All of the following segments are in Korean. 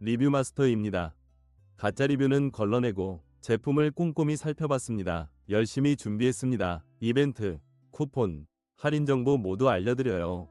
리뷰 마스터입니다. 가짜 리뷰는 걸러내고 제품을 꼼꼼히 살펴봤습니다. 열심히 준비했습니다. 이벤트, 쿠폰, 할인 정보 모두 알려드려요.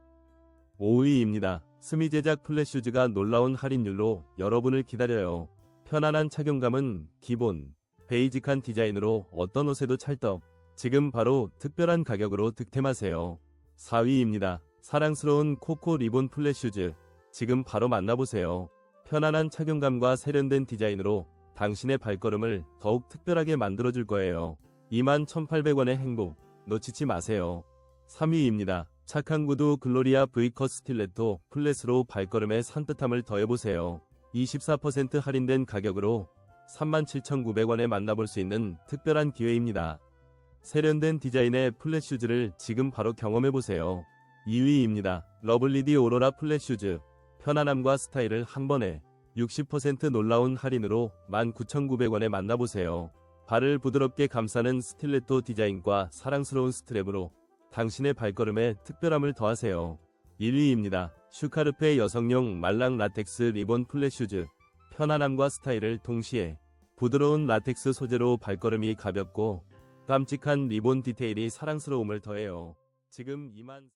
5위입니다. 스미 제작 플랫슈즈가 놀라운 할인율로 여러분을 기다려요. 편안한 착용감은 기본, 베이직한 디자인으로 어떤 옷에도 찰떡. 지금 바로 특별한 가격으로 득템하세요. 4위입니다. 사랑스러운 코코 리본 플랫슈즈. 지금 바로 만나보세요. 편안한 착용감과 세련된 디자인으로 당신의 발걸음을 더욱 특별하게 만들어줄 거예요. 21,800원의 행복 놓치지 마세요. 3위입니다. 착한 구두 글로리아 V컷 스틸레토 플랫으로 발걸음에 산뜻함을 더해보세요. 24% 할인된 가격으로 37,900원에 만나볼 수 있는 특별한 기회입니다. 세련된 디자인의 플랫 슈즈를 지금 바로 경험해보세요. 2위입니다. 러블리디 오로라 플랫 슈즈. 편안함과 스타일을 한 번에 60% 놀라운 할인으로 19,900원에 만나보세요. 발을 부드럽게 감싸는 스틸레토 디자인과 사랑스러운 스트랩으로 당신의 발걸음에 특별함을 더하세요. 1위입니다. 슈카르페 여성용 말랑 라텍스 리본 플랫 슈즈. 편안함과 스타일을 동시에 부드러운 라텍스 소재로 발걸음이 가볍고 깜찍한 리본 디테일이 사랑스러움을 더해요. 지금 2만